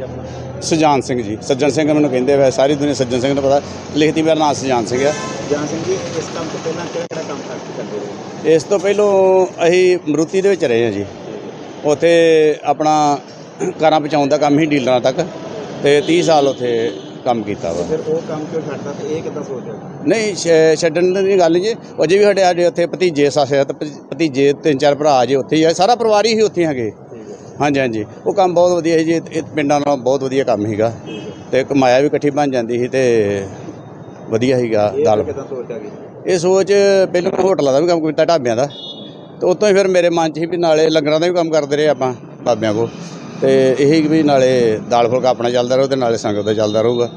ਜੀ ਆਪਣਾ? ਸੁਜਾਨ ਸਿੰਘ ਜੀ। ਸੱਜਣ ਸਿੰਘ ਮੈਨੂੰ ਕਹਿੰਦੇ ਵੇ ਸਾਰੀ ਦੁਨੀਆ ਸੱਜਣ ਸਿੰਘ ਨੂੰ ਪਤਾ। ਲਿਖਤੀ ਮੇਰਾ ਨਾਮ ਸੁਜਾਨ ਸਿੰਘ ਆ। ਜਾਨ ਸਿੰਘ ਜੀ ਇਸ ਕੰਮ ਤੋਂ ਪਹਿਲਾਂ ਕਿਹੜਾ ਕਿਹੜਾ ਕੰਮ ਕਰ ਕਰਦੇ ਰਹੇ? ਇਸ ਤੋਂ ਪਹਿਲੋਂ ਅਸੀਂ ਮਰੂਤੀ ਦੇ ਵਿੱਚ ਰਹੇ ਹਾਂ ਜੀ। ਉੱਥੇ ਆਪਣਾ ਕਾਰਾਂ ਪਹੁੰਚਾਉਣ ਦਾ ਕੰਮ ਹੀ ਡੀਲਰਾਂ ਤੱਕ। ਤੇ 30 ਸਾਲ ਉੱਥੇ ਕੰਮ ਕੀਤਾ ਵਾ। ਫਿਰ ਉਹ ਕੰਮ ਕਿਉਂ ਛੱਡਦਾ ਤੇ ਇਹ ਕਿੱਦਾਂ ਸੋਚਿਆ ਨਹੀਂ ਛੱਡਣ ਦੀ ਗੱਲ ਜੀ ਅਜੇ ਵੀ ਸਾਡੇ ਸਾਡੇ ਉੱਥੇ ਭਤੀਜੇ ਸਾਸੇ ਭਤੀਜੇ ਤਿੰਨ ਚਾਰ ਭਰਾ ਜੇ ਉੱਥੇ ਹੀ ਆ। ਸਾਰਾ ਪਰਿਵਾਰ ਹੀ ਉੱਥੇ ਹੈਗੇ। ਹਾਂਜੀ ਹਾਂਜੀ। ਉਹ ਕੰਮ ਬਹੁਤ ਵਧੀਆ ਸੀ ਜੀ। ਇਹ ਇਹ ਪਿੰਡਾਂ ਨਾਲੋਂ ਬਹੁਤ ਵਧੀਆ ਕੰਮ ਸੀਗਾ। ਤੇ ਕਮਾਇਆ ਵੀ ਇਕੱਠੀ ਬਣ ਜਾਂਦੀ ਸੀ ਤੇ ਵਧੀਆ ਸੀਗਾ ਦਾਲ। ਕਿੱਦਾਂ ਗਈ? ਇਹ ਸੋਚ ਪਹਿਲਾਂ ਮੈਂ ਹੋਟਲਾਂ ਦਾ ਵੀ ਕੰਮ ਕੀਤਾ ਢਾਬਿਆਂ ਦਾ। ਤੇ ਉਤੋਂ ਹੀ ਫਿਰ ਮੇਰੇ ਮਨ 'ਚ ਸੀ ਵੀ ਨਾਲੇ ਲੰਗਰਾਂ ਦਾ ਵੀ ਕੰਮ ਕਰਦੇ ਰਹੇ ਆਪਾਂ ਢਾਬਿਆਂ ਕੋ ਤੇ ਇਹੀ ਵੀ ਨਾਲੇ ਦਾਲ ਫੁਲਕਾ ਆਪਣਾ ਚੱਲਦਾ ਰਹੂ ਤੇ ਨਾਲੇ ਸੰਗਤ ਦਾ ਚੱਲਦਾ ਰਹੂਗਾ।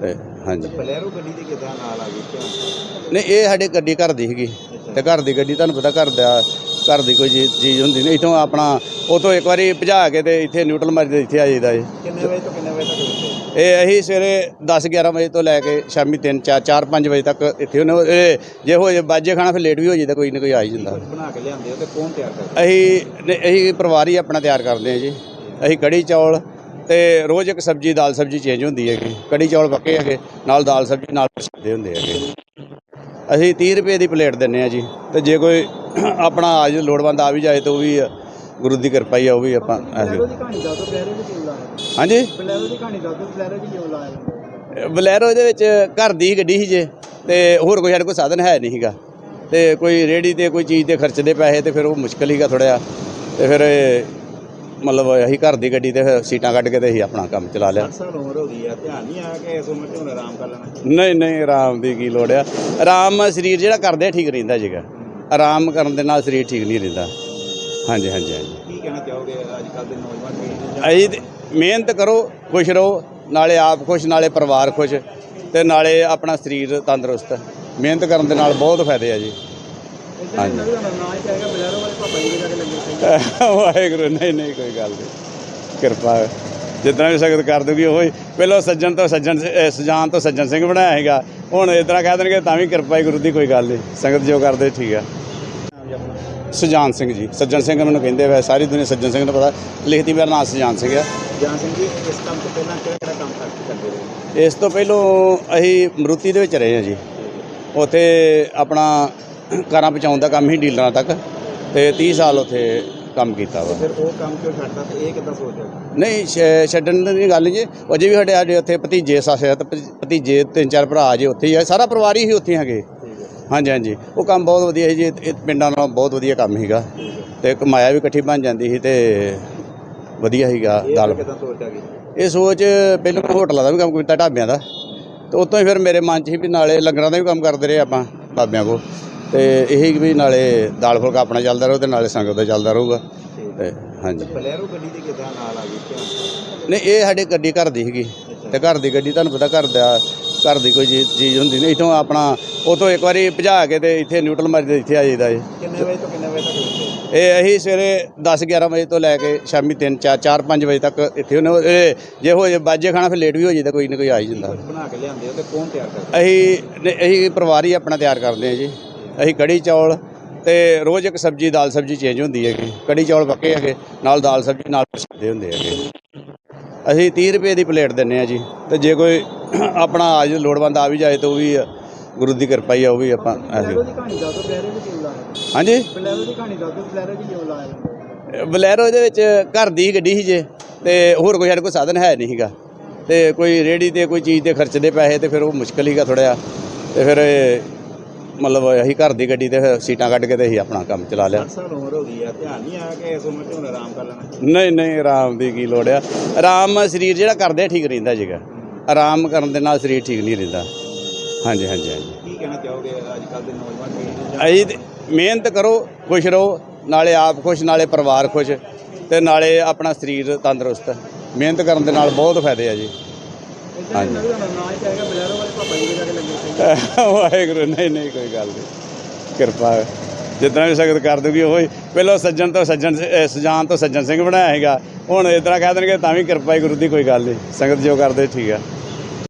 ਤੇ ਹਾਂਜੀ। ਬਲੈਰੋ ਗੱਡੀ ਦੇ ਕਿੱਦਾਂ ਨਾਲ ਆ ਗਈ? ਕਿਉਂ? ਨਹੀਂ ਇਹ ਸਾਡੀ ਗੱਡੀ ਘਰ ਦੀ ਸੀਗੀ। ਤੇ ਘਰ ਦੀ ਗੱਡੀ ਤੁਹਾਨੂੰ ਪਤਾ ਘਰ ਦਾ ਘਰ ਦੀ ਕੋਈ ਚੀਜ਼ ਚੀਜ਼ ਹੁੰਦੀ ਨਹੀਂ। ਇਥੋਂ ਆਪਣਾ ਉਤੋਂ ਇੱਕ ਵਾਰੀ ਭਜਾ ਕੇ ਤੇ ਇੱਥੇ ਨਿਊਟਰਲ ਮਾਰੀ ਤੇ ਇੱਥੇ ਆ ਜਾਈਦਾ ਜੀ। ਕਿੰਨੇ ਵਜੇ ਤੋਂ ਕਿੰਨੇ ਵਜੇ ਤੱਕ ਹੁੰਦੇ ਇਹ ਅਸੀਂ ਸਵੇਰੇ 10 11 ਵਜੇ ਤੋਂ ਲੈ ਕੇ ਸ਼ਾਮੀ 3 4 4 5 ਵਜੇ ਤੱਕ ਇੱਥੇ ਹੁੰਦੇ ਹਾਂ। ਇਹ ਜੇ ਹੋ ਜੇ ਬਾਜੇ ਖਾਣਾ ਫਿਰ ਲੇਟ ਵੀ ਹੋ ਜਾਂਦਾ ਕੋਈ ਨਾ ਕੋਈ ਆ ਹੀ ਜਾਂਦਾ। ਬਣਾ ਕੇ ਲਿਆਉਂਦੇ ਹੋ ਤੇ ਕੌਣ ਤਿਆਰ ਕਰਦਾ? ਅਸੀਂ ਨੇ- ਅਸੀਂ ਪਰਿਵਾਰ ਹੀ ਆਪਣਾ ਤਿਆਰ ਕਰਦੇ ਹਾਂ ਜੀ। ਅਸੀਂ ਕੜੀ ਚੌਲ ਤੇ ਰੋਜ਼ ਇੱਕ ਸਬਜ਼ੀ ਦਾਲ ਸਬਜ਼ੀ ਚੇਂਜ ਹੁੰਦੀ ਹੈਗੀ। ਕੜੀ ਚੌਲ ਪੱਕੇ ਹੈਗੇ ਨਾਲ ਦਾਲ ਸਬਜ਼ੀ ਨਾਲ ਸਿੱਧੇ ਹੁੰਦੇ ਹੈਗੇ। ਅਸੀਂ 30 ਰੁਪਏ ਦੀ ਪਲੇਟ ਦਿੰਨੇ ਆ ਜੀ। ਤੇ ਜੇ ਕੋਈ ਆਪਣਾ ਆਜ ਲੋੜਵੰਦ ਆ ਵੀ ਜਾਏ ਤਾਂ ਉਹ ਵੀ ਗੁਰੂ ਦੀ ਕਿਰਪਾ ਹੀ ਆ ਉਹ ਵੀ ਆਪਾਂ ਹਾਂਜੀ? ਬਲੈਰੋ ਦੀ ਕਹਾਣੀ ਦੱਸ ਦਿਓ ਬਲੈਰੋ ਦੀ ਕਿਉਂ ਲਾਇਆ? ਬਲੈਰੋ ਇਹਦੇ ਵਿੱਚ ਘਰ ਦੀ ਗੱਡੀ ਸੀ ਜੇ ਤੇ ਹੋਰ ਕੋਈ ਸਾਡੇ ਕੋਲ ਸਾਧਨ ਹੈ ਨਹੀਂ ਸੀਗਾ। ਤੇ ਕੋਈ ਰੇੜੀ ਤੇ ਕੋਈ ਚੀਜ਼ ਤੇ ਖਰਚਦੇ ਪੈਸੇ ਤੇ ਫਿਰ ਉਹ ਮੁਸ਼ਕਲ ਹੀਗਾ ਥੋੜ੍ਹਾ ਤੇ ਫਿਰ ਇਹ ਮਤਲਬ ਅਸੀਂ ਘਰ ਦੀ ਗੱਡੀ ਤੇ ਫਿਰ ਸੀਟਾਂ ਕੱਢ ਕੇ ਤੇ ਅਸੀਂ ਆਪਣਾ ਕੰਮ ਚਲਾ ਲਿਆ। 8 ਸਾਲ ਉਮਰ ਹੋ ਗਈ ਆ ਧਿਆਨ ਨਹੀਂ ਆਇਆ ਕਿ ਇਸ ਉਮਰ 'ਚ ਹੁਣ ਆਰਾਮ ਕਰ ਲੈਣਾ। ਨਹੀਂ ਨਹੀਂ ਆਰਾਮ ਦੀ ਕੀ ਲੋੜ ਆ। ਆਰਾਮ ਸਰੀਰ ਜਿਹੜਾ ਕਰਦੇ ਆ ਠੀਕ ਰਹਿੰਦਾ ਜੀਗਾ ਆਰਾਮ ਕਰਨ ਦੇ ਨਾਲ ਸਰੀਰ ਠੀਕ ਨਹੀਂ ਰਹਿੰਦਾ। ਹਾਂਜੀ ਹਾਂਜੀ ਹਾਂਜੀ। ਕੀ ਕਹਿਣਾ ਚਾਹੋਗੇ ਅੱਜ ਕੱਲ੍ਹ ਦੇ ਨੌਜਵਾਨ ਪੀੜ੍ਹੀ ਨੂੰ ਜਾਂ ਅਸੀਂ ਮਿਹਨਤ ਕਰੋ ਖੁਸ਼ ਰਹੋ ਨਾਲੇ ਆਪ ਖੁਸ਼ ਨਾਲੇ ਪਰਿਵਾਰ ਖੁਸ਼ ਤੇ ਨਾਲੇ ਆਪਣਾ ਸਰੀਰ ਤੰਦਰੁਸਤ। ਮਿਹਨਤ ਕਰਨ ਦੇ ਨਾਲ ਬਹੁਤ ਫਾਇਦੇ ਆ ਜੀ। ਹਾਂਜੀ। ਵਾਹਿਗੁਰੂ ਨਹੀਂ ਨਹੀਂ ਕੋਈ ਗੱਲ ਨਹੀਂ। ਕਿਰਪਾ ਜਿਤਨਾ ਵੀ ਸਖਤ ਕਰ ਦੂਗੀ ਉਹ ਹੀ ਪਹਿਲਾਂ ਸੱਜਣ ਤੋਂ ਸੱਜਣ ਸੁਜਾਨ ਤੋਂ ਸੱਜਣ ਸਿੰਘ ਬਣਾਇਆ ਹੈਗਾ ਹੁਣ ਇਤਨਾ ਕਹਿ ਦੇਣਗੇ ਤਾਂ ਵੀ ਕਿਰਪਾ ਹੀ ਗੁਰੂ ਦੀ ਕੋਈ ਗੱਲ ਨਹੀਂ। ਸੰਗਤ ਜੋ ਕਰਦੇ ਠੀਕ ਆ। ਸੁਜਾਨ ਸਿੰਘ ਜੀ। ਸੱਜਣ ਸਿੰਘ ਮੈਨੂੰ ਕਹਿੰਦੇ ਵੇ ਸਾਰੀ ਦੁਨੀਆ ਸੱਜਣ ਸਿੰਘ ਨੂੰ ਪਤਾ। ਲਿਖਤੀ ਮੇਰਾ ਨਾਮ ਸੁਜਾਨ ਸਿੰਘ ਆ। ਜਾਨ ਸਿੰਘ ਜੀ ਇਸ ਕੰਮ ਤੋਂ ਪਹਿਲਾਂ ਕਿਹੜਾ ਕਿਹੜਾ ਕੰਮ ਕਰ ਕਰਦੇ ਰਹੇ? ਇਸ ਤੋਂ ਪਹਿਲੋਂ ਅਸੀਂ ਮਰੂਤੀ ਦੇ ਵਿੱਚ ਰਹੇ ਹਾਂ ਜੀ। ਉੱਥੇ ਆਪਣਾ ਕਾਰਾਂ ਪਹੁੰਚਾਉਣ ਦਾ ਕੰਮ ਹੀ ਡੀਲਰਾਂ ਤੱਕ। ਤੇ 30 ਸਾਲ ਉੱਥੇ ਕੰਮ ਕੀਤਾ ਵਾ। ਫਿਰ ਉਹ ਕੰਮ ਕਿਉਂ ਛੱਡਦਾ ਤੇ ਇਹ ਕਿੱਦਾਂ ਸੋਚਿਆ ਨਹੀਂ ਛੱਡਣ ਦੀ ਗੱਲ ਜੀ। ਅਜੇ ਵੀ ਸਾਡੇ ਸਾਡੇ ਉੱਥੇ ਭਤੀਜੇ ਸਾਸੇ ਭਤੀਜੇ ਤਿੰਨ ਚਾਰ ਭਰਾ ਜੇ ਉੱਥੇ ਹੀ ਆ। ਸਾਰਾ ਪਰਿਵਾਰ ਹੀ ਉੱਥੇ ਹੈਗੇ। ਹਾਂਜੀ ਹਾਂਜੀ। ਉਹ ਕੰਮ ਬਹੁਤ ਵਧੀਆ ਸੀ ਜੀ। ਇਹ ਇਹ ਪਿੰਡਾਂ ਨਾਲੋਂ ਬਹੁਤ ਵਧੀਆ ਕੰਮ ਸੀਗਾ। ਤੇ ਕਮਾਇਆ ਵੀ ਇਕੱਠੀ ਬਣ ਜਾਂਦੀ ਸੀ ਤੇ ਵਧੀਆ ਸੀਗਾ ਦਾਲ। ਕਿੱਦਾਂ ਗਈ? ਇਹ ਸੋਚ ਪਹਿਲਾਂ ਮੈਂ ਹੋਟਲਾਂ ਦਾ ਵੀ ਕੰਮ ਕੀਤਾ ਢਾਬਿਆਂ ਦਾ। ਤੇ ਉਤੋਂ ਹੀ ਫਿਰ ਮੇਰੇ ਮਨ 'ਚ ਸੀ ਵੀ ਨਾਲੇ ਲੰਗਰਾਂ ਦਾ ਵੀ ਕੰਮ ਕਰਦੇ ਰਹੇ ਆਪਾਂ ਢਾਬਿਆਂ ਕੋ ਤੇ ਇਹੀ ਵੀ ਨਾਲੇ ਦਾਲ ਫੁਲਕਾ ਆਪਣਾ ਚੱਲਦਾ ਰਹੂ ਤੇ ਨਾਲੇ ਸੰਗਤ ਦਾ ਚੱਲਦਾ ਰਹੂਗਾ। ਤੇ ਹਾਂਜੀ। ਬਲੈਰੋ ਗੱਡੀ ਦੇ ਕਿੱਦਾਂ ਨਾਲ ਆ ਗਈ? ਨਹੀਂ ਇਹ ਸਾਡੀ ਗੱਡੀ ਘਰ ਦੀ ਸੀਗੀ। ਤੇ ਘਰ ਦੀ ਗੱਡੀ ਤੁਹਾਨੂੰ ਪਤਾ ਘਰ ਦਾ ਘਰ ਦੀ ਕੋਈ ਚੀਜ਼ ਚੀਜ਼ ਹੁੰਦੀ ਨਹੀਂ। ਇਥੋਂ ਆਪਣਾ ਉਤੋਂ ਇੱਕ ਵਾਰੀ ਭਜਾ ਕੇ ਤੇ ਇੱਥੇ ਨਿਊਟਰਲ ਮਾਰੀ ਤੇ ਇੱਥੇ ਆ ਜਾਈਦਾ ਜੀ। ਕਿੰਨੇ ਵਜੇ ਤੋਂ ਕਿੰਨੇ ਵਜੇ ਤੱਕ ਹੁੰਦੇ ਇਹ ਅਸੀਂ ਸਵੇਰੇ 10 11 ਵਜੇ ਤੋਂ ਲੈ ਕੇ ਸ਼ਾਮੀ 3 4 4 5 ਵਜੇ ਤੱਕ ਇੱਥੇ ਹੁੰਦੇ ਹਾਂ। ਇਹ ਜੇ ਹੋ ਜੇ ਬਾਜੇ ਖਾਣਾ ਫਿਰ ਲੇਟ ਵੀ ਹੋ ਜਾਂਦਾ ਕੋਈ ਨਾ ਕੋਈ ਆ ਹੀ ਜਾਂਦਾ। ਬਣਾ ਕੇ ਲਿਆਉਂਦੇ ਹੋ ਤੇ ਕੌਣ ਤਿਆਰ ਕਰਦਾ? ਅਸੀਂ ਨੇ- ਅਸੀਂ ਪਰਿਵਾਰ ਹੀ ਆਪਣਾ ਤਿਆਰ ਕਰਦੇ ਹਾਂ ਜੀ। ਅਸੀਂ ਕੜੀ ਚੌਲ ਤੇ ਰੋਜ਼ ਇੱਕ ਸਬਜ਼ੀ ਦਾਲ ਸਬਜ਼ੀ ਚੇਂਜ ਹੁੰਦੀ ਹੈਗੀ। ਕੜੀ ਚੌਲ ਪੱਕੇ ਹੈਗੇ ਨਾਲ ਦਾਲ ਸਬਜ਼ੀ ਨਾਲ ਸਿੱਧੇ ਹੁੰਦੇ ਹੈਗੇ। ਅਸੀਂ 30 ਰੁਪਏ ਦੀ ਪਲੇਟ ਦਿੰਨੇ ਆ ਜੀ। ਤੇ ਜੇ ਕੋਈ ਆਪਣਾ ਆਜ ਲੋੜਵੰਦ ਆ ਵੀ ਜਾਏ ਤਾਂ ਉਹ ਵੀ ਗੁਰੂ ਦੀ ਕਿਰਪਾ ਹੀ ਆ ਉਹ ਵੀ ਆਪਾਂ ਲਾਇਆ? ਹਾਂਜੀ? ਬਲੈਰੋ ਦੀ ਕਹਾਣੀ ਦੱਸ ਦਿਓ ਬਲੈਰੋ ਦੀ ਕਿਉਂ ਲਾਇਆ? ਬਲੈਰੋ ਇਹਦੇ ਵਿੱਚ ਘਰ ਦੀ ਗੱਡੀ ਸੀ ਜੇ ਤੇ ਹੋਰ ਕੋਈ ਸਾਡੇ ਕੋਲ ਸਾਧਨ ਹੈ ਨਹੀਂ ਸੀਗਾ। ਤੇ ਕੋਈ ਰੇੜੀ ਤੇ ਕੋਈ ਚੀਜ਼ ਤੇ ਖਰਚਦੇ ਪੈਸੇ ਤੇ ਫਿਰ ਉਹ ਮੁਸ਼ਕਲ ਹੀਗਾ ਥੋੜ੍ਹਾ ਤੇ ਫਿਰ ਇਹ ਮਤਲਬ ਅਸੀਂ ਘਰ ਦੀ ਗੱਡੀ ਤੇ ਫਿਰ ਸੀਟਾਂ ਕੱਢ ਕੇ ਤੇ ਅਸੀਂ ਆਪਣਾ ਕੰਮ ਚਲਾ ਲਿਆ। 8 ਸਾਲ ਉਮਰ ਹੋ ਗਈ ਆ ਧਿਆਨ ਨਹੀਂ ਆਇਆ ਕਿ ਇਸ ਉਮਰ 'ਚ ਹੁਣ ਆਰਾਮ ਕਰ ਲੈਣਾ। ਨਹੀਂ ਨਹੀਂ ਆਰਾਮ ਦੀ ਕੀ ਲੋੜ ਆ। ਆਰਾਮ ਸਰੀਰ ਜਿਹੜਾ ਕਰਦੇ ਠੀਕ ਰਹਿੰਦਾ ਜੀਗਾ ਆਰਾਮ ਕਰਨ ਦੇ ਨਾਲ ਸਰੀਰ ਠੀਕ ਨਹੀਂ ਰਹਿੰਦਾ। ਹਾਂਜੀ ਹਾਂਜੀ ਹਾਂਜੀ। ਕੀ ਕਹਿਣਾ ਚਾਹੋਗੇ ਅੱਜ ਕੱਲ੍ਹ ਦੇ ਨੌਜਵਾਨ ਪੀੜ੍ਹੀ ਨੂੰ ਅਸੀਂ ਮਿਹਨਤ ਕਰੋ ਖੁਸ਼ ਰਹੋ ਨਾਲੇ ਆਪ ਖੁਸ਼ ਨਾਲੇ ਪਰਿਵਾਰ ਖੁਸ਼ ਤੇ ਨਾਲੇ ਆਪਣਾ ਸਰੀਰ ਤੰਦਰੁਸਤ। ਮਿਹਨਤ ਕਰਨ ਦੇ ਨਾਲ ਬਹੁਤ ਫਾਇਦੇ ਆ ਜੀ। ਹਾਂਜੀ। ਵਾਹਿਗੁਰੂ ਨਹੀਂ ਨਹੀਂ ਕੋਈ ਗੱਲ ਨਹੀਂ ਕਿਰਪਾ। ਜਿੱਦਾਂ ਵੀ ਸਖਤ ਕਰ ਦੂਗੀ ਉਹ। ਹੀ ਪਹਿਲਾਂ ਸੱਜਣ ਤੋਂ ਸੱਜਣ ਅਹ ਸੁਜਾਨ ਤੋਂ ਸੱਜਣ ਸਿੰਘ ਬਣਾਇਆ ਹੈਗਾ ਹੁਣ ਇਤਨਾ ਕਹਿ ਦੇਣਗੇ ਤਾਂ ਵੀ ਕਿਰਪਾ ਹੀ ਗੁਰੂ ਦੀ ਕੋਈ ਗੱਲ ਨਹੀਂ ਸੰਗਤ ਜੋ ਕਰਦੇ ਠੀਕ ਆ।